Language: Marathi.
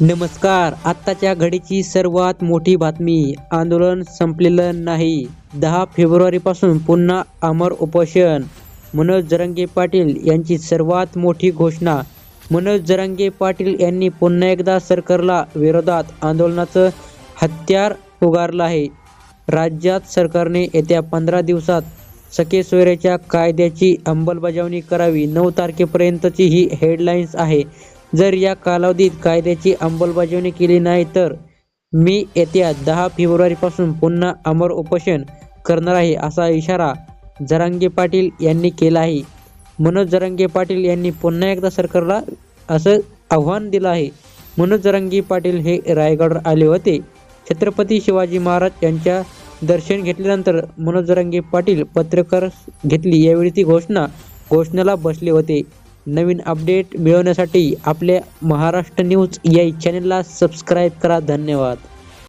नमस्कार. आत्ताच्या घडीची सर्वात मोठी बातमी. आंदोलन संपलेलं नाही. दहा फेब्रुवारीपासून पुन्हा अमर उपोषण. मनोज जरंगे पाटील यांची सर्वात मोठी घोषणा. मनोज जरंगे पाटील यांनी पुन्हा एकदा सरकारला विरोधात आंदोलनाचं हत्यार उगारलं आहे. राज्यात सरकारने येत्या पंधरा दिवसात सके सोयऱ्याच्या कायद्याची अंमलबजावणी करावी. नऊ तारखेपर्यंतची ही हेडलाईन्स आहे. जर या कालावधीत कायद्याची अंमलबजावणी केली नाही तर मी येत्या दहा फेब्रुवारीपासून पुन्हा अमर उपोषण करणार आहे असा इशारा जरांगे पाटील यांनी केला आहे. मनोज जरांगे पाटील यांनी पुन्हा एकदा सरकारला असं आव्हान दिलं आहे. मनोज जरांगे पाटील हे रायगडवर आले होते. छत्रपती शिवाजी महाराज यांच्या दर्शन घेतल्यानंतर मनोज जरांगे पाटील पत्रकार घेतली. यावेळी ती घोषणा घोषणेला बसले होते. नवीन अपडेट मिळवण्यासाठी आपल्या महाराष्ट्र न्यूज या चॅनलला सबस्क्राईब करा. धन्यवाद.